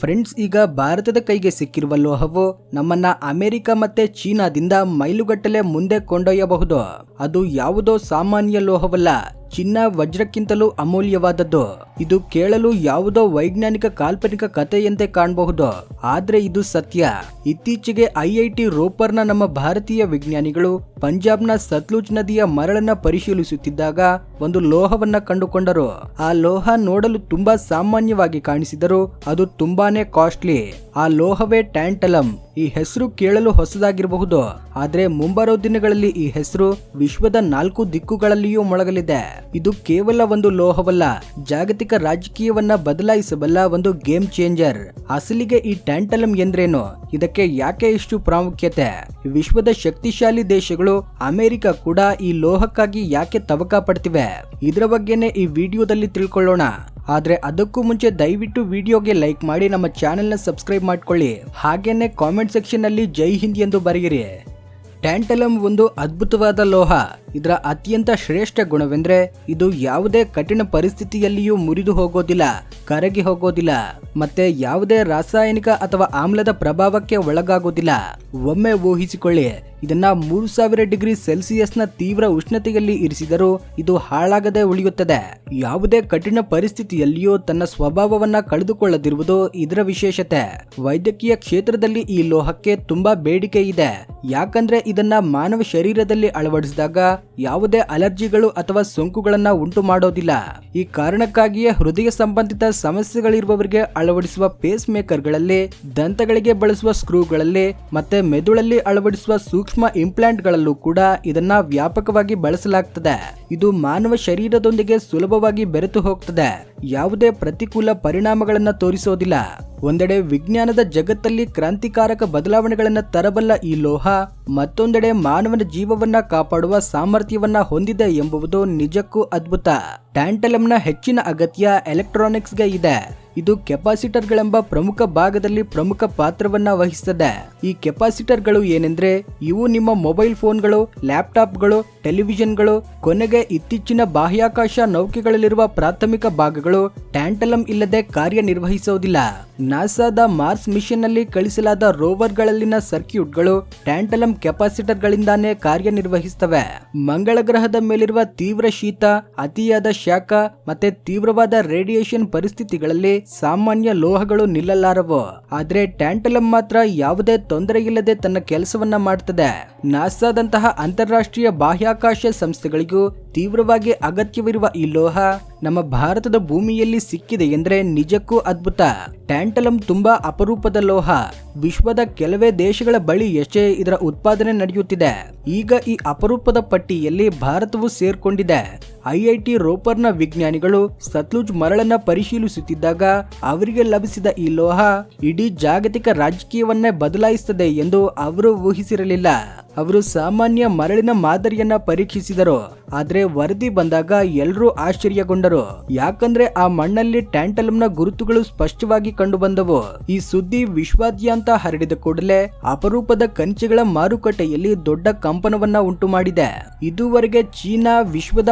Friends, ಈಗ ಭಾರತದ ಕೈಗೆ ಸಿಕ್ಕಿರುವ ಲೋಹವು ನಮ್ಮನ್ನ ಅಮೆರಿಕ ಮತ್ತೆ ಚೀನಾದಿಂದ ಮೈಲುಗಟ್ಟಲೆ ಮುಂದೆ ಕೊಂಡೊಯ್ಯಬಹುದು. ಅದು ಯಾವುದೋ ಸಾಮಾನ್ಯ ಲೋಹವಲ್ಲ. ಚಿನ್ನ ವಜ್ರಕ್ಕಿಂತಲೂ ಅಮೂಲ್ಯವಾದದ್ದು. ಇದು ಕೇಳಲು ಯಾವುದೋ ವೈಜ್ಞಾನಿಕ ಕಾಲ್ಪನಿಕ ಕಥೆಯಂತೆ ಕಾಣಬಹುದು. ಆದ್ರೆ ಇದು ಸತ್ಯ. ಇತ್ತೀಚೆಗೆ ಐಐಟಿ ರೋಪರ್ನ ನಮ್ಮ ಭಾರತೀಯ ವಿಜ್ಞಾನಿಗಳು ಪಂಜಾಬ್ನ ಸತ್ಲುಜ್ ನದಿಯ ಮರಳನ್ನ ಪರಿಶೀಲಿಸುತ್ತಿದ್ದಾಗ ಒಂದು ಲೋಹವನ್ನ ಕಂಡುಕೊಂಡರು. ಆ ಲೋಹ ನೋಡಲು ತುಂಬಾ ಸಾಮಾನ್ಯವಾಗಿ ಕಾಣಿಸಿದರೂ ಅದು ತುಂಬಾನೇ ಕಾಸ್ಟ್ಲಿ. ಆ ಲೋಹವೇ ಟ್ಯಾಂಟಲಮ್ ಈ ಹೆಸರು ಕೇಳಲು ಹೊಸದಾಗಿರಬಹುದು. ಆದ್ರೆ ಮುಂಬರೋ ದಿನಗಳಲ್ಲಿ ಈ ಹೆಸರು ವಿಶ್ವದ ನಾಲ್ಕು ದಿಕ್ಕುಗಳಲ್ಲಿಯೂ ಮೊಳಗಲಿದೆ. ಇದು ಕೇವಲ ಒಂದು ಲೋಹವಲ್ಲ, ಜಾಗತಿಕ ರಾಜಕೀಯವನ್ನ ಬದಲಾಯಿಸಬಲ್ಲ ಒಂದು ಗೇಮ್ ಚೇಂಜರ್. ಅಸಲಿಗೆ ಈ ಟ್ಯಾಂಟಲಮ್ ಎಂದ್ರೇನು? ಇದಕ್ಕೆ ಯಾಕೆ ಇಷ್ಟು ಪ್ರಾಮುಖ್ಯತೆ? ವಿಶ್ವದ ಶಕ್ತಿಶಾಲಿ ದೇಶಗಳು ಅಮೆರಿಕ ಕೂಡ ಈ ಲೋಹಕ್ಕಾಗಿ ಯಾಕೆ ತವಕ ಪಡ್ತಿವೆ? ಇದರ ಬಗ್ಗೆನೇ ಈ ವಿಡಿಯೋದಲ್ಲಿ ತಿಳ್ಕೊಳ್ಳೋಣ. ಆದ್ರೆ ಅದಕ್ಕೂ ಮುಂಚೆ ದಯವಿಟ್ಟು ವಿಡಿಯೋಗೆ ಲೈಕ್ ಮಾಡಿ ನಮ್ಮ ಚಾನೆಲ್ನ ಸಬ್ಸ್ಕ್ರೈಬ್ ಮಾಡ್ಕೊಳ್ಳಿ. ಹಾಗೇನೆ ಕಾಮೆಂಟ್ ಸೆಕ್ಷನ್ನಲ್ಲಿ ಜೈ ಹಿಂದ್ ಎಂದು ಬರೆಯಿರಿ. ಟ್ಯಾಂಟಲಮ್ ಒಂದು ಅದ್ಭುತವಾದ ಲೋಹ. ಇದರ ಅತ್ಯಂತ ಶ್ರೇಷ್ಠ ಗುಣವೆಂದ್ರೆ ಇದು ಯಾವುದೇ ಕಠಿಣ ಪರಿಸ್ಥಿತಿಯಲ್ಲಿಯೂ ಮುರಿದು ಹೋಗೋದಿಲ್ಲ, ಕರಗಿ ಹೋಗೋದಿಲ್ಲ, ಮತ್ತೆ ಯಾವುದೇ ರಾಸಾಯನಿಕ ಅಥವಾ ಆಮ್ಲದ ಪ್ರಭಾವಕ್ಕೆ ಒಳಗಾಗೋದಿಲ್ಲ. ಒಮ್ಮೆ ಊಹಿಸಿಕೊಳ್ಳಿ, ಇದನ್ನ ಮೂರು ಸಾವಿರ ಡಿಗ್ರಿ ಸೆಲ್ಸಿಯಸ್ನ ತೀವ್ರ ಉಷ್ಣತೆಯಲ್ಲಿ ಇರಿಸಿದರೂ ಇದು ಹಾಳಾಗದೆ ಉಳಿಯುತ್ತದೆ. ಯಾವುದೇ ಕಠಿಣ ಪರಿಸ್ಥಿತಿಯಲ್ಲಿಯೂ ತನ್ನ ಸ್ವಭಾವವನ್ನ ಕಳೆದುಕೊಳ್ಳದಿರುವುದು ಇದರ ವಿಶೇಷತೆ. ವೈದ್ಯಕೀಯ ಕ್ಷೇತ್ರದಲ್ಲಿ ಈ ಲೋಹಕ್ಕೆ ತುಂಬಾ ಬೇಡಿಕೆ ಇದೆ. ಯಾಕಂದ್ರೆ ಇದನ್ನ ಮಾನವ ಶರೀರದಲ್ಲಿ ಅಳವಡಿಸಿದಾಗ ಯಾವುದೇ ಅಲರ್ಜಿಗಳು ಅಥವಾ ಸೋಂಕುಗಳನ್ನು ಉಂಟು ಮಾಡೋದಿಲ್ಲ ಈ ಕಾರಣಕ್ಕಾಗಿಯೇ ಹೃದಯ ಸಂಬಂಧಿತ ಸಮಸ್ಯೆಗಳಿರುವವರಿಗೆ ಅಳವಡಿಸುವ ಪೇಸ್ ಮೇಕರ್ಗಳಲ್ಲಿ ದಂತಗಳಿಗೆ ಬಳಸುವ ಸ್ಕ್ರೂಗಳಲ್ಲಿ, ಮತ್ತೆ ಮೆದುಳಲ್ಲಿ ಅಳವಡಿಸುವ ಸೂಕ್ಷ್ಮ ಇಂಪ್ಲಾಂಟ್ಗಳಲ್ಲೂ ಕೂಡ ಇದನ್ನ ವ್ಯಾಪಕವಾಗಿ ಬಳಸಲಾಗ್ತದೆ. ಇದು ಮಾನವ ಶರೀರದೊಂದಿಗೆ ಸುಲಭವಾಗಿ ಬೆರೆತು ಹೋಗ್ತದೆ. ಯಾವುದೇ ಪ್ರತಿಕೂಲ ಪರಿಣಾಮಗಳನ್ನು ತೋರಿಸೋದಿಲ್ಲ. ಒಂದೆಡೆ ವಿಜ್ಞಾನದ ಜಗತ್ತಲ್ಲಿ ಕ್ರಾಂತಿಕಾರಕ ಬದಲಾವಣೆಗಳನ್ನು ತರಬಲ್ಲ ಈ ಲೋಹ, ಮತ್ತೊಂದೆಡೆ ಮಾನವನ ಜೀವವನ್ನ ಕಾಪಾಡುವ ಸಾಮರ್ಥ್ಯವನ್ನ ಹೊಂದಿದೆ ಎಂಬುದು ನಿಜಕ್ಕೂ ಅದ್ಭುತ. ಟ್ಯಾಂಟಲಮ್ನ ಹೆಚ್ಚಿನ ಅಗತ್ಯ ಎಲೆಕ್ಟ್ರಾನಿಕ್ಸ್ಗೆ ಇದೆ. ಇದು ಕೆಪಾಸಿಟರ್ಗಳೆಂಬ ಪ್ರಮುಖ ಭಾಗದಲ್ಲಿ ಪ್ರಮುಖ ಪಾತ್ರವನ್ನ ವಹಿಸುತ್ತದೆ ಈ ಕೆಪಾಸಿಟರ್ಗಳು ಏನೆಂದ್ರೆ ಇವು ನಿಮ್ಮ ಮೊಬೈಲ್ ಫೋನ್ಗಳು, ಲ್ಯಾಪ್ಟಾಪ್ಗಳು, ಟೆಲಿವಿಷನ್ಗಳು, ಕೊನೆಗೆ ಇತ್ತೀಚಿನ ಬಾಹ್ಯಾಕಾಶ ನೌಕೆಗಳಲ್ಲಿರುವ ಪ್ರಾಥಮಿಕ ಭಾಗಗಳು ಟ್ಯಾಂಟಲಮ್ ಇಲ್ಲದೆ ಕಾರ್ಯನಿರ್ವಹಿಸುವುದಿಲ್ಲ ನಾಸಾದ ಮಾರ್ಸ್ ಮಿಷನ್ನಲ್ಲಿ ಕಳಿಸಲಾದ ರೋವರ್ಗಳಲ್ಲಿನ ಸರ್ಕ್ಯೂಟ್ಗಳು ಟ್ಯಾಂಟಲಮ್ ಕೆಪಾಸಿಟರ್ಗಳಿಂದಾನೇ ಕಾರ್ಯನಿರ್ವಹಿಸುತ್ತವೆ ಮಂಗಳ ಗ್ರಹದ ಮೇಲಿರುವ ತೀವ್ರ ಶೀತ, ಅತಿಯಾದ ಶಾಖ ಮತ್ತೆ ತೀವ್ರವಾದ ರೇಡಿಯೇಷನ್ ಪರಿಸ್ಥಿತಿಗಳಲ್ಲಿ ಸಾಮಾನ್ಯ ಲೋಹಗಳು ನಿಲ್ಲಲಾರವು. ಆದರೆ ಟ್ಯಾಂಟಲಮ್ ಮಾತ್ರ ಯಾವುದೇ ತೊಂದರೆ ಇಲ್ಲದೆ ತನ್ನ ಕೆಲಸವನ್ನ ಮಾಡ್ತದೆ. ನಾಸಾದಂತಹ ಅಂತಾರಾಷ್ಟ್ರೀಯ ಬಾಹ್ಯಾಕಾಶ ಸಂಸ್ಥೆಗಳಿಗೂ ತೀವ್ರವಾಗಿ ಅಗತ್ಯವಿರುವ ಈ ಲೋಹ ನಮ್ಮ ಭಾರತದ ಭೂಮಿಯಲ್ಲಿ ಸಿಕ್ಕಿದೆ ಎಂದ್ರೆ ನಿಜಕ್ಕೂ ಅದ್ಭುತ. ಟ್ಯಾಂಟಲಮ್ ತುಂಬಾ ಅಪರೂಪದ ಲೋಹ. ವಿಶ್ವದ ಕೆಲವೇ ದೇಶಗಳ ಬಳಿ ಎಷ್ಟೇ ಇದರ ಉತ್ಪಾದನೆ ನಡೆಯುತ್ತಿದೆ. ಈಗ ಈ ಅಪರೂಪದ ಪಟ್ಟಿಯಲ್ಲಿ ಭಾರತವು ಸೇರ್ಕೊಂಡಿದೆ. ಐಐಟಿ ರೋಪರ್ನ ವಿಜ್ಞಾನಿಗಳು ಸತ್ಲುಜ್ ಮರಳನ್ನ ಪರಿಶೀಲಿಸುತ್ತಿದ್ದಾಗ ಅವರಿಗೆ ಲಭಿಸಿದ ಈ ಲೋಹ ಇಡೀ ಜಾಗತಿಕ ರಾಜಕೀಯವನ್ನೇ ಬದಲಾಯಿಸುತ್ತದೆ ಎಂದು ಅವರು ಊಹಿಸಿರಲಿಲ್ಲ. ಅವರು ಸಾಮಾನ್ಯ ಮರಳಿನ ಮಾದರಿಯನ್ನ ಪರೀಕ್ಷಿಸಿದರು. ಆದ್ರೆ ವರದಿ ಬಂದಾಗ ಎಲ್ಲರೂ ಆಶ್ಚರ್ಯಗೊಂಡರು. ಯಾಕಂದ್ರೆ ಆ ಮಣ್ಣಲ್ಲಿ ಟ್ಯಾಂಟಲಮ್ನ ಗುರುತುಗಳು ಸ್ಪಷ್ಟವಾಗಿ ಕಂಡು ಬಂದವು ಈ ಸುದ್ದಿ ವಿಶ್ವಾದ್ಯಂತ ಹರಡಿದ ಕೂಡಲೇ ಅಪರೂಪದ ಕಂಚೆಗಳ ಮಾರುಕಟ್ಟೆಯಲ್ಲಿ ದೊಡ್ಡ ಕಂಪನವನ್ನ ಉಂಟು ಮಾಡಿದೆ ಇದುವರೆಗೆ ಚೀನಾ ವಿಶ್ವದ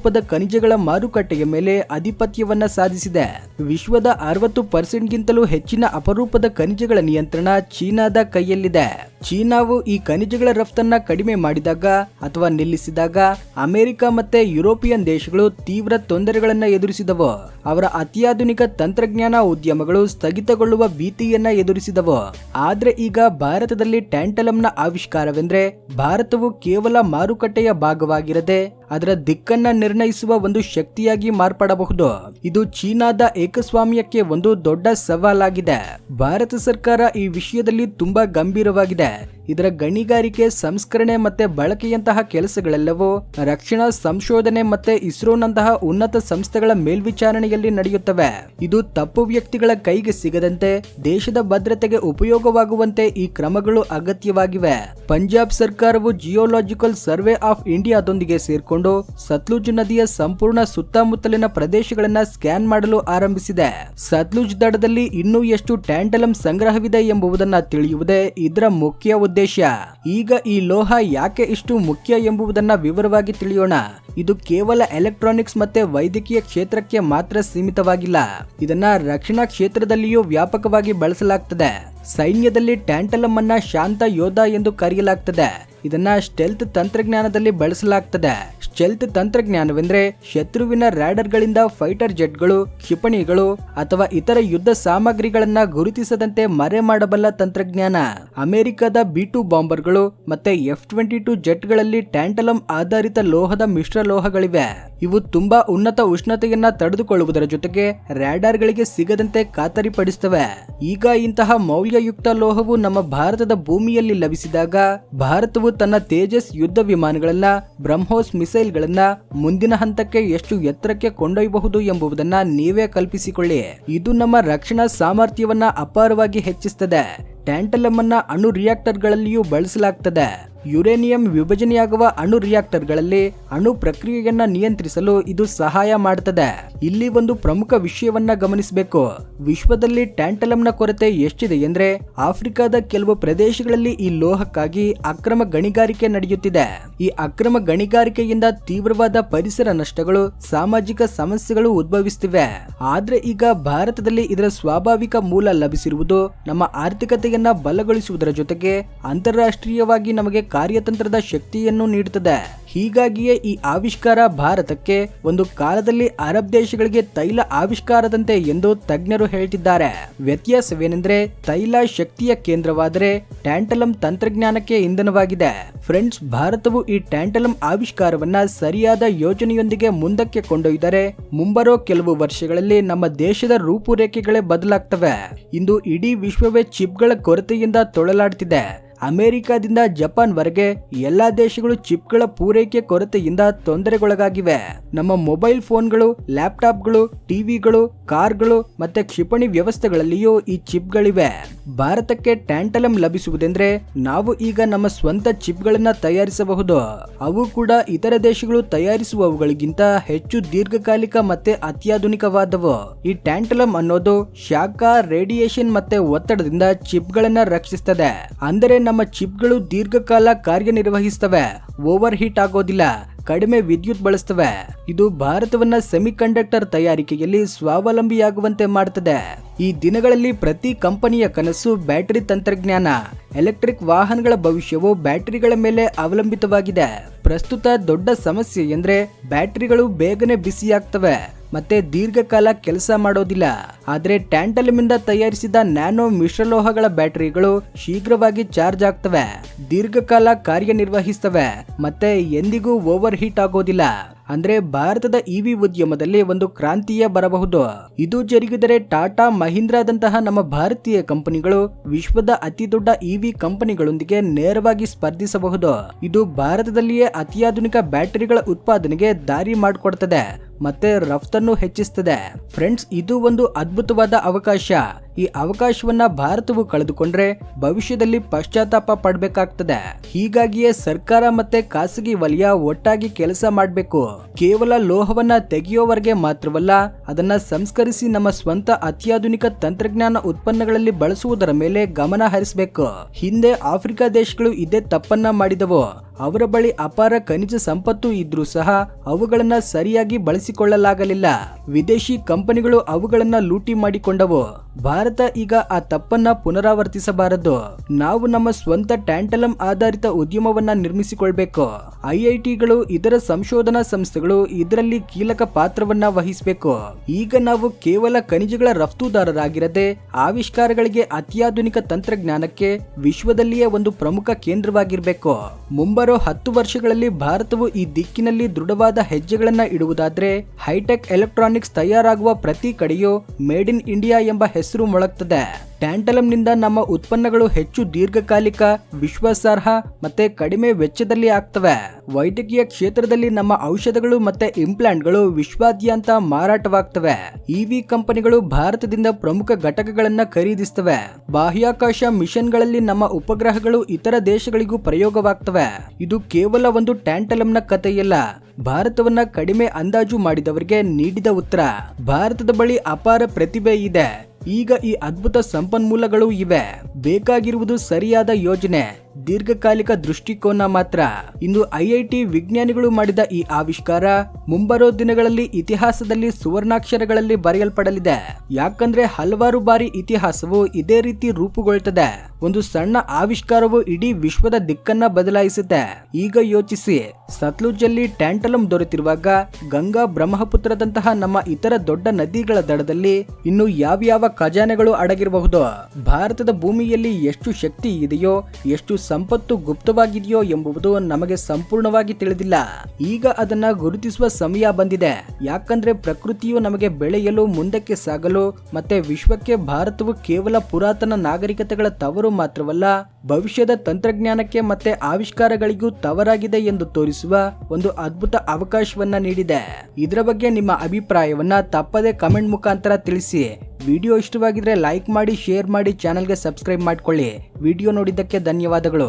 ಅಪರೂಪದ ಖನಿಜಗಳ ಮಾರುಕಟ್ಟೆಯ ಮೇಲೆ ಆಧಿಪತ್ಯವನ್ನ ಸಾಧಿಸಿದೆ. ವಿಶ್ವದ ಅರವತ್ತು ಪರ್ಸೆಂಟ್ಗಿಂತಲೂ ಹೆಚ್ಚಿನ ಅಪರೂಪದ ಖನಿಜಗಳ ನಿಯಂತ್ರಣ ಚೀನಾದ ಕೈಯಲ್ಲಿದೆ. ಚೀನಾವು ಈ ಖನಿಜಗಳ ರಫ್ತನ್ನ ಕಡಿಮೆ ಮಾಡಿದಾಗ ಅಥವಾ ನಿಲ್ಲಿಸಿದಾಗ ಅಮೆರಿಕ ಮತ್ತೆ ಯುರೋಪಿಯನ್ ದೇಶಗಳು ತೀವ್ರ ತೊಂದರೆಗಳನ್ನು ಎದುರಿಸಿದವು. ಅವರ ಅತ್ಯಾಧುನಿಕ ತಂತ್ರಜ್ಞಾನ ಉದ್ಯಮಗಳು ಸ್ಥಗಿತಗೊಳ್ಳುವ ಭೀತಿಯನ್ನ ಎದುರಿಸಿದವು. ಆದ್ರೆ ಈಗ ಭಾರತದಲ್ಲಿ ಟ್ಯಾಂಟಲಮ್ನ ಆವಿಷ್ಕಾರವೆಂದ್ರೆ ಭಾರತವು ಕೇವಲ ಮಾರುಕಟ್ಟೆಯ ಭಾಗವಾಗಿರದೆ ಅದರ ದಿಕ್ಕನ್ನ ನಿರ್ಣಯಿಸುವ ಒಂದು ಶಕ್ತಿಯಾಗಿ ಮಾರ್ಪಡಬಹುದು. ಇದು ಚೀನಾದ ಏಕಸ್ವಾಮ್ಯಕ್ಕೆ ಒಂದು ದೊಡ್ಡ ಸವಾಲಾಗಿದೆ. ಭಾರತ ಸರ್ಕಾರ ಈ ವಿಷಯದಲ್ಲಿ ತುಂಬಾ ಗಂಭೀರವಾಗಿದೆ. ಇದರ ಗಣಿಗಾರಿಕೆ, ಸಂಸ್ಕರಣೆ ಮತ್ತೆ ಬಳಕೆಯಂತಹ ಕೆಲಸಗಳೆಲ್ಲವೂ ರಕ್ಷಣಾ ಸಂಶೋಧನೆ ಮತ್ತೆ ಇಸ್ರೋನಂತಹ ಉನ್ನತ ಸಂಸ್ಥೆಗಳ ಮೇಲ್ವಿಚಾರಣೆಯಲ್ಲಿ ನಡೆಯುತ್ತವೆ. ಇದು ತಪ್ಪು ವ್ಯಕ್ತಿಗಳ ಕೈಗೆ ಸಿಗದಂತೆ ದೇಶದ ಭದ್ರತೆಗೆ ಉಪಯೋಗವಾಗುವಂತೆ ಈ ಕ್ರಮಗಳು ಅಗತ್ಯವಾಗಿವೆ. ಪಂಜಾಬ್ ಸರ್ಕಾರವು ಜಿಯೋಲಾಜಿಕಲ್ ಸರ್ವೆ ಆಫ್ ಇಂಡಿಯಾದೊಂದಿಗೆ ಸೇರ್ಕೊಂಡು ಸತ್ಲುಜ್ ನದಿಯ ಸಂಪೂರ್ಣ ಸುತ್ತಮುತ್ತಲಿನ ಪ್ರದೇಶಗಳನ್ನ ಸ್ಕ್ಯಾನ್ ಮಾಡಲು ಆರಂಭಿಸಿದೆ. ಸತ್ಲುಜ್ ದಡದಲ್ಲಿ ಇನ್ನೂ ಎಷ್ಟು ಟ್ಯಾಂಟಲಂ ಸಂಗ್ರಹವಿದೆ ಎಂಬುದನ್ನು ತಿಳಿಯುವುದೇ ಇದರ ಮುಖ್ಯ ಉದ್ದೇಶ. ಈಗ ಈ ಲೋಹ ಯಾಕೆ ಇಷ್ಟು ಮುಖ್ಯ ಎಂಬುದನ್ನ ವಿವರವಾಗಿ ತಿಳಿಯೋಣ. ಇದು ಕೇವಲ ಎಲೆಕ್ಟ್ರಾನಿಕ್ಸ್ ಮತ್ತೆ ವೈದ್ಯಕೀಯ ಕ್ಷೇತ್ರಕ್ಕೆ ಮಾತ್ರ ಸೀಮಿತವಾಗಿಲ್ಲ. ಇದನ್ನ ರಕ್ಷಣಾ ಕ್ಷೇತ್ರದಲ್ಲಿಯೂ ವ್ಯಾಪಕವಾಗಿ ಬಳಸಲಾಗ್ತದೆ. ಸೈನ್ಯದಲ್ಲಿ ಟ್ಯಾಂಟಲಮ್ ಅನ್ನ ಶಾಂತ ಯೋಧ ಎಂದು ಕರೆಯಲಾಗ್ತದೆ. ಇದನ್ನ ಸ್ಟೆಲ್ತ್ ತಂತ್ರಜ್ಞಾನದಲ್ಲಿ ಬಳಸಲಾಗ್ತದೆ. ಸ್ಟೆಲ್ತ್ ತಂತ್ರಜ್ಞಾನವೆಂದರೆ ಶತ್ರುವಿನ ರ್ಯಾಡರ್ಗಳಿಂದ ಫೈಟರ್ ಜೆಟ್ಗಳು, ಕ್ಷಿಪಣಿಗಳು ಅಥವಾ ಇತರ ಯುದ್ಧ ಸಾಮಗ್ರಿಗಳನ್ನ ಗುರುತಿಸದಂತೆ ಮರೆ ಮಾಡಬಲ್ಲ ತಂತ್ರಜ್ಞಾನ. ಅಮೆರಿಕದ ಬಿ ಟು ಬಾಂಬರ್ಗಳು ಮತ್ತೆ ಎಫ್ ಟ್ವೆಂಟಿ ಟು ಜೆಟ್ಗಳಲ್ಲಿ ಟ್ಯಾಂಟಲಮ್ ಆಧಾರಿತ ಲೋಹದ ಮಿಶ್ರ ಲೋಹಗಳಿವೆ ಇವು ತುಂಬಾ ಉನ್ನತ ಉಷ್ಣತೆಯನ್ನ ತಡೆದುಕೊಳ್ಳುವುದರ ಜೊತೆಗೆ ರ್ಯಾಡಾರ್ಗಳಿಗೆ ಸಿಗದಂತೆ ಖಾತರಿಪಡಿಸುತ್ತವೆ ಈಗ ಇಂತಹ ಮೌಲ್ಯಯುಕ್ತ ಲೋಹವು ನಮ್ಮ ಭಾರತದ ಭೂಮಿಯಲ್ಲಿ ಲಭಿಸಿದಾಗ ಭಾರತವು ತನ್ನ ತೇಜಸ್ ಯುದ್ಧ ವಿಮಾನಗಳನ್ನ, ಬ್ರಹ್ಮೋಸ್ ಮಿಸೈಲ್ಗಳನ್ನ ಮುಂದಿನ ಹಂತಕ್ಕೆ ಎಷ್ಟು ಎತ್ತರಕ್ಕೆ ಕೊಂಡೊಯ್ಯಬಹುದು ಎಂಬುದನ್ನ ನೀವೇ ಕಲ್ಪಿಸಿಕೊಳ್ಳಿ. ಇದು ನಮ್ಮ ರಕ್ಷಣಾ ಸಾಮರ್ಥ್ಯವನ್ನ ಅಪಾರವಾಗಿ ಹೆಚ್ಚಿಸುತ್ತದೆ ಟ್ಯಾಂಟಲಮ್ ಅನ್ನ ಅಣು ರಿಯಾಕ್ಟರ್ಗಳಲ್ಲಿಯೂ ಬಳಸಲಾಗ್ತದೆ. ಯುರೇನಿಯಂ ವಿಭಜನೆಯಾಗುವ ಅಣು ರಿಯಾಕ್ಟರ್ಗಳಲ್ಲಿ ಅಣು ಪ್ರಕ್ರಿಯೆಯನ್ನ ನಿಯಂತ್ರಿಸಲು ಇದು ಸಹಾಯ ಮಾಡುತ್ತದೆ ಇಲ್ಲಿ ಒಂದು ಪ್ರಮುಖ ವಿಷಯವನ್ನ ಗಮನಿಸಬೇಕು. ವಿಶ್ವದಲ್ಲಿ ಟ್ಯಾಂಟಲಮ್ನ ಕೊರತೆ ಎಷ್ಟಿದೆ ಎಂದ್ರೆ ಆಫ್ರಿಕಾದ ಕೆಲವು ಪ್ರದೇಶಗಳಲ್ಲಿ ಈ ಲೋಹಕ್ಕಾಗಿ ಅಕ್ರಮ ಗಣಿಗಾರಿಕೆ ನಡೆಯುತ್ತಿದೆ. ಈ ಅಕ್ರಮ ಗಣಿಗಾರಿಕೆಯಿಂದ ತೀವ್ರವಾದ ಪರಿಸರ ನಷ್ಟಗಳು, ಸಾಮಾಜಿಕ ಸಮಸ್ಯೆಗಳು ಉದ್ಭವಿಸುತ್ತಿವೆ ಆದ್ರೆ ಈಗ ಭಾರತದಲ್ಲಿ ಇದರ ಸ್ವಾಭಾವಿಕ ಮೂಲ ಲಭಿಸಿರುವುದು ನಮ್ಮ ಆರ್ಥಿಕತೆಯನ್ನ ಬಲಗೊಳಿಸುವುದರ ಜೊತೆಗೆ ಅಂತಾರಾಷ್ಟ್ರೀಯವಾಗಿ ನಮಗೆ ಕಾರ್ಯತಂತ್ರದ ಶಕ್ತಿಯನ್ನು ನೀಡುತ್ತದೆ. ಹೀಗಾಗಿಯೇ ಈ ಆವಿಷ್ಕಾರ ಭಾರತಕ್ಕೆ ಒಂದು ಕಾಲದಲ್ಲಿ ಅರಬ್ ದೇಶಗಳಿಗೆ ತೈಲ ಆವಿಷ್ಕಾರದಂತೆ ಎಂದು ತಜ್ಞರು ಹೇಳ್ತಿದ್ದಾರೆ. ವ್ಯತ್ಯಾಸವೇನೆಂದ್ರೆ ತೈಲ ಶಕ್ತಿಯ ಕೇಂದ್ರವಾದರೆ ಟ್ಯಾಂಟಲಂ ತಂತ್ರಜ್ಞಾನಕ್ಕೆ ಇಂಧನವಾಗಿದೆ. ಫ್ರೆಂಡ್ಸ್, ಭಾರತವು ಈ ಟ್ಯಾಂಟಲಂ ಆವಿಷ್ಕಾರವನ್ನ ಸರಿಯಾದ ಯೋಜನೆಯೊಂದಿಗೆ ಮುಂದಕ್ಕೆ ಕೊಂಡೊಯ್ದರೆ ಮುಂಬರೋ ಕೆಲವು ವರ್ಷಗಳಲ್ಲಿ ನಮ್ಮ ದೇಶದ ರೂಪುರೇಖೆಗಳೇ ಬದಲಾಗ್ತವೆ. ಇಂದು ಇಡೀ ವಿಶ್ವವೇ ಚಿಪ್ಗಳ ಕೊರತೆಯಿಂದ ತೊಳಲಾಡ್ತಿದೆ. ಅಮೆರಿಕದಿಂದ ಜಪಾನ್ವರೆಗೆ ಎಲ್ಲಾ ದೇಶಗಳು ಚಿಪ್ಗಳ ಪೂರೈಕೆ ಕೊರತೆಯಿಂದ ತೊಂದರೆಗೊಳಗಾಗಿವೆ. ನಮ್ಮ ಮೊಬೈಲ್ ಫೋನ್ಗಳು, ಲ್ಯಾಪ್ಟಾಪ್ಗಳು, ಟಿವಿಗಳು, ಕಾರ್ಗಳು ಮತ್ತೆ ಕ್ಷಿಪಣಿ ವ್ಯವಸ್ಥೆಗಳಲ್ಲಿಯೂ ಈ ಚಿಪ್ಗಳಿವೆ. ಭಾರತಕ್ಕೆ ಟ್ಯಾಂಟಲಮ್ ಲಭಿಸುವುದೆಂದ್ರೆ ನಾವು ಈಗ ನಮ್ಮ ಸ್ವಂತ ಚಿಪ್ಗಳನ್ನ ತಯಾರಿಸಬಹುದು. ಅವು ಕೂಡ ಇತರ ದೇಶಗಳು ತಯಾರಿಸುವವುಗಳಿಗಿಂತ ಹೆಚ್ಚು ದೀರ್ಘಕಾಲಿಕ ಮತ್ತೆ ಅತ್ಯಾಧುನಿಕವಾದವು. ಈ ಟ್ಯಾಂಟಲಮ್ ಅನ್ನೋದು ಶಾಖ ರೇಡಿಯೇಷನ್ ಮತ್ತೆ ಒತ್ತಡದಿಂದ ಚಿಪ್ಗಳನ್ನ ರಕ್ಷಿಸುತ್ತದೆ ಅಂದರೆ ನಮ್ಮ ಚಿಪ್ಗಳು ದೀರ್ಘಕಾಲ ಕಾರ್ಯನಿರ್ವಹಿಸ್ತವೆ. ಓವರ್ ಹೀಟ್ ಆಗೋದಿಲ್ಲ, ಕಡಿಮೆ ವಿದ್ಯುತ್ ಬಳಸ್ತವೆ. ಇದು ಭಾರತವನ್ನ ಸೆಮಿಕಂಡಕ್ಟರ್ ತಯಾರಿಕೆಯಲ್ಲಿ ಸ್ವಾವಲಂಬಿಯಾಗುವಂತೆ ಮಾಡುತ್ತದೆ ಈ ದಿನಗಳಲ್ಲಿ ಪ್ರತಿ ಕಂಪನಿಯ ಕನಸು ಬ್ಯಾಟರಿ ತಂತ್ರಜ್ಞಾನ. ಎಲೆಕ್ಟ್ರಿಕ್ ವಾಹನಗಳ ಭವಿಷ್ಯವು ಬ್ಯಾಟರಿಗಳ ಮೇಲೆ ಅವಲಂಬಿತವಾಗಿದೆ. ಪ್ರಸ್ತುತ ದೊಡ್ಡ ಸಮಸ್ಯೆ ಎಂದ್ರೆ ಬ್ಯಾಟರಿಗಳು ಬೇಗನೆ ಬಿಸಿಯಾಗ್ತವೆ. ಮತ್ತೆ ದೀರ್ಘಕಾಲ ಕೆಲಸ ಮಾಡೋದಿಲ್ಲ. ಆದರೆ ಟ್ಯಾಂಟಲಮಿಂದ ತಯಾರಿಸಿದ ನ್ಯಾನೋ ಮಿಶ್ರಲೋಹಗಳ ಬ್ಯಾಟರಿಗಳು ಶೀಘ್ರವಾಗಿ ಚಾರ್ಜ್ ಆಗ್ತವೆ. ದೀರ್ಘಕಾಲ ಕಾರ್ಯನಿರ್ವಹಿಸ್ತವೆ. ಮತ್ತೆ ಎಂದಿಗೂ ಓವರ್ ಹೀಟ್ ಆಗೋದಿಲ್ಲ. ಅಂದ್ರೆ ಭಾರತದ ಇವಿ ಉದ್ಯಮದಲ್ಲಿ ಒಂದು ಕ್ರಾಂತಿಯೇ ಬರಬಹುದು. ಇದು ಜರುಗಿದರೆ ಟಾಟಾ ಮಹೀಂದ್ರಾದಂತಹ ನಮ್ಮ ಭಾರತೀಯ ಕಂಪನಿಗಳು ವಿಶ್ವದ ಅತಿ ದೊಡ್ಡ ಇವಿ ಕಂಪನಿಗಳೊಂದಿಗೆ ನೇರವಾಗಿ ಸ್ಪರ್ಧಿಸಬಹುದು. ಇದು ಭಾರತದಲ್ಲಿಯೇ ಅತ್ಯಾಧುನಿಕ ಬ್ಯಾಟರಿಗಳ ಉತ್ಪಾದನೆಗೆ ದಾರಿ ಮಾಡಿಕೊಡ್ತದೆ. ಮತ್ತೆ ರಫ್ತನ್ನು ಹೆಚ್ಚಿಸ್ತದೆ. ಫ್ರೆಂಡ್ಸ್, ಇದು ಒಂದು ಅದ್ಭುತವಾದ ಅವಕಾಶ. ಈ ಅವಕಾಶವನ್ನ ಭಾರತವು ಕಳೆದುಕೊಂಡ್ರೆ ಭವಿಷ್ಯದಲ್ಲಿ ಪಶ್ಚಾತ್ತಾಪ ಪಡಬೇಕಾಗ್ತದೆ. ಹೀಗಾಗಿಯೇ ಸರ್ಕಾರ ಮತ್ತೆ ಖಾಸಗಿ ವಲಯ ಒಟ್ಟಾಗಿ ಕೆಲಸ ಮಾಡಬೇಕು. ಕೇವಲ ಲೋಹವನ್ನ ತೆಗೆಯೋವರೆಗೆ ಮಾತ್ರವಲ್ಲ, ಅದನ್ನ ಸಂಸ್ಕರಿಸಿ ನಮ್ಮ ಸ್ವಂತ ಅತ್ಯಾಧುನಿಕ ತಂತ್ರಜ್ಞಾನ ಉತ್ಪನ್ನಗಳಲ್ಲಿ ಬಳಸುವುದರ ಮೇಲೆ ಗಮನ ಹರಿಸಬೇಕು. ಹಿಂದೆ ಆಫ್ರಿಕಾ ದೇಶಗಳು ಇದೇ ತಪ್ಪನ್ನ ಮಾಡಿದವು. ಅವರ ಬಳಿ ಅಪಾರ ಖನಿಜ ಸಂಪತ್ತು ಇದ್ರೂ ಸಹ ಅವುಗಳನ್ನು ಸರಿಯಾಗಿ ಬಳಸಿಕೊಳ್ಳಲಾಗಲಿಲ್ಲ. ವಿದೇಶಿ ಕಂಪನಿಗಳು ಅವುಗಳನ್ನು ಲೂಟಿ ಮಾಡಿಕೊಂಡವು. ಭಾರತ ಈಗ ಆ ತಪ್ಪನ್ನ ಪುನರಾವರ್ತಿಸಬಾರದು. ನಾವು ನಮ್ಮ ಸ್ವಂತ ಟ್ಯಾಂಟಲಂ ಆಧಾರಿತ ಉದ್ಯಮವನ್ನ ನಿರ್ಮಿಸಿಕೊಳ್ಬೇಕು. ಐಐಟಿಗಳು ಇದರ ಸಂಶೋಧನಾ ಸಂಸ್ಥೆಗಳು ಇದರಲ್ಲಿ ಕೀಲಕ ಪಾತ್ರವನ್ನ ವಹಿಸಬೇಕು. ಈಗ ನಾವು ಕೇವಲ ಖನಿಜಗಳ ರಫ್ತುದಾರರಾಗಿರದೆ, ಆವಿಷ್ಕಾರಗಳಿಗೆ ಅತ್ಯಾಧುನಿಕ ತಂತ್ರಜ್ಞಾನಕ್ಕೆ ವಿಶ್ವದಲ್ಲಿಯೇ ಒಂದು ಪ್ರಮುಖ ಕೇಂದ್ರವಾಗಿರಬೇಕು. ಮುಂಬರೋ ಹತ್ತು ವರ್ಷಗಳಲ್ಲಿ ಭಾರತವು ಈ ದಿಕ್ಕಿನಲ್ಲಿ ದೃಢವಾದ ಹೆಜ್ಜೆಗಳನ್ನ ಇಡುವುದಾದ್ರೆ, ಹೈಟೆಕ್ ಎಲೆಕ್ಟ್ರಾನಿಕ್ಸ್ ತಯಾರಾಗುವ ಪ್ರತಿ ಕಡೆಯೂ ಮೇಡ್ ಇನ್ ಇಂಡಿಯಾ ಎಂಬ ಹೆಸರು ಮೊಳಗ್ತದೆ. ಟ್ಯಾಂಟಲಂನಿಂದ ನಮ್ಮ ಉತ್ಪನ್ನಗಳು ಹೆಚ್ಚು ದೀರ್ಘಕಾಲಿಕ, ವಿಶ್ವಾಸಾರ್ಹ ಮತ್ತೆ ಕಡಿಮೆ ವೆಚ್ಚದಲ್ಲಿ ಆಗ್ತವೆ. ವೈದ್ಯಕೀಯ ಕ್ಷೇತ್ರದಲ್ಲಿ ನಮ್ಮ ಔಷಧಗಳು ಮತ್ತೆ ಇಂಪ್ಲಾಂಟ್ಗಳು ವಿಶ್ವಾದ್ಯಂತ ಮಾರಾಟವಾಗ್ತವೆ. ಇವಿ ಕಂಪನಿಗಳು ಭಾರತದಿಂದ ಪ್ರಮುಖ ಘಟಕಗಳನ್ನ ಖರೀದಿಸ್ತವೆ. ಬಾಹ್ಯಾಕಾಶ ಮಿಷನ್ಗಳಲ್ಲಿ ನಮ್ಮ ಉಪಗ್ರಹಗಳು ಇತರ ದೇಶಗಳಿಗೂ ಪ್ರಯೋಗವಾಗ್ತವೆ. ಇದು ಕೇವಲ ಒಂದು ಟ್ಯಾಂಟಲಮ್ನ ಕಥೆಯಲ್ಲ. ಭಾರತವನ್ನ ಕಡಿಮೆ ಅಂದಾಜು ಮಾಡಿದವರಿಗೆ ನೀಡಿದ ಉತ್ತರ. ಭಾರತದ ಬಳಿ ಅಪಾರ ಪ್ರತಿಭೆ ಇದೆ. ಈಗ ಈ ಅದ್ಭುತ ಸಂಪನ್ಮೂಲಗಳು ಇವೆ. ಬೇಕಾಗಿರುವುದು ಸರಿಯಾದ ಯೋಜನೆ. ದೀರ್ಘಕಾಲಿಕ ದೃಷ್ಟಿಕೋನ ಮಾತ್ರ. ಇಂದು ಐಐಟಿ ವಿಜ್ಞಾನಿಗಳು ಮಾಡಿದ ಈ ಆವಿಷ್ಕಾರ ಮುಂಬರೋ ದಿನಗಳಲ್ಲಿ ಇತಿಹಾಸದಲ್ಲಿ ಸುವರ್ಣಾಕ್ಷರಗಳಲ್ಲಿ ಬರೆಯಲ್ಪಡಲಿದೆ. ಯಾಕಂದ್ರೆ ಹಲವಾರು ಬಾರಿ ಇತಿಹಾಸವು ಇದೇ ರೀತಿ ರೂಪುಗೊಳ್ತದೆ. ಒಂದು ಸಣ್ಣ ಆವಿಷ್ಕಾರವು ಇಡೀ ವಿಶ್ವದ ದಿಕ್ಕನ್ನ ಬದಲಾಯಿಸುತ್ತೆ. ಈಗ ಯೋಚಿಸಿ, ಸತ್ಲುಜಲ್ಲಿ ಟ್ಯಾಂಟಲಂ ದೊರೆತಿರುವಾಗ ಗಂಗಾ ಬ್ರಹ್ಮಪುತ್ರದಂತಹ ನಮ್ಮ ಇತರ ದೊಡ್ಡ ನದಿಗಳ ದಡದಲ್ಲಿ ಇನ್ನು ಯಾವ್ಯಾವ ಖಜಾನೆಗಳು ಅಡಗಿರಬಹುದು? ಭಾರತದ ಭೂಮಿಯಲ್ಲಿ ಎಷ್ಟು ಶಕ್ತಿ ಇದೆಯೋ, ಎಷ್ಟು ಸಂಪತ್ತು ಗುಪ್ತವಾಗಿದೆಯೋ ಎಂಬುದು ನಮಗೆ ಸಂಪೂರ್ಣವಾಗಿ ತಿಳಿದಿಲ್ಲ. ಈಗ ಅದನ್ನ ಗುರುತಿಸುವ ಸಮಯ ಬಂದಿದೆ. ಯಾಕಂದ್ರೆ ಪ್ರಕೃತಿಯು ನಮಗೆ ಬೆಳೆಯಲು, ಮುಂದಕ್ಕೆ ಸಾಗಲು ಮತ್ತೆ ವಿಶ್ವಕ್ಕೆ ಭಾರತವು ಕೇವಲ ಪುರಾತನ ನಾಗರಿಕತೆಗಳ ತವರು ಮಾತ್ರವಲ್ಲ, ಭವಿಷ್ಯದ ತಂತ್ರಜ್ಞಾನಕ್ಕೆ ಮತ್ತೆ ಆವಿಷ್ಕಾರಗಳಿಗೂ ತವರಾಗಿದೆ ಎಂದು ತೋರಿಸುವ ಒಂದು ಅದ್ಭುತ ಅವಕಾಶವನ್ನ ನೀಡಿದೆ. ಇದರ ಬಗ್ಗೆ ನಿಮ್ಮ ಅಭಿಪ್ರಾಯವನ್ನ ತಪ್ಪದೆ ಕಮೆಂಟ್ ಮುಖಾಂತರ ತಿಳಿಸಿ. ವಿಡಿಯೋ ಇಷ್ಟವಾಗಿದ್ರೆ ಲೈಕ್ ಮಾಡಿ ಶೇರ್ ಮಾಡಿ ಚಾನಲ್ಗೆ ಸಬ್ಸ್ಕ್ರೈಬ್ ಮಾಡಿಕೊಳ್ಳಿ. ವಿಡಿಯೋ ನೋಡಿದ್ದಕ್ಕೆ ಧನ್ಯವಾದಗಳು.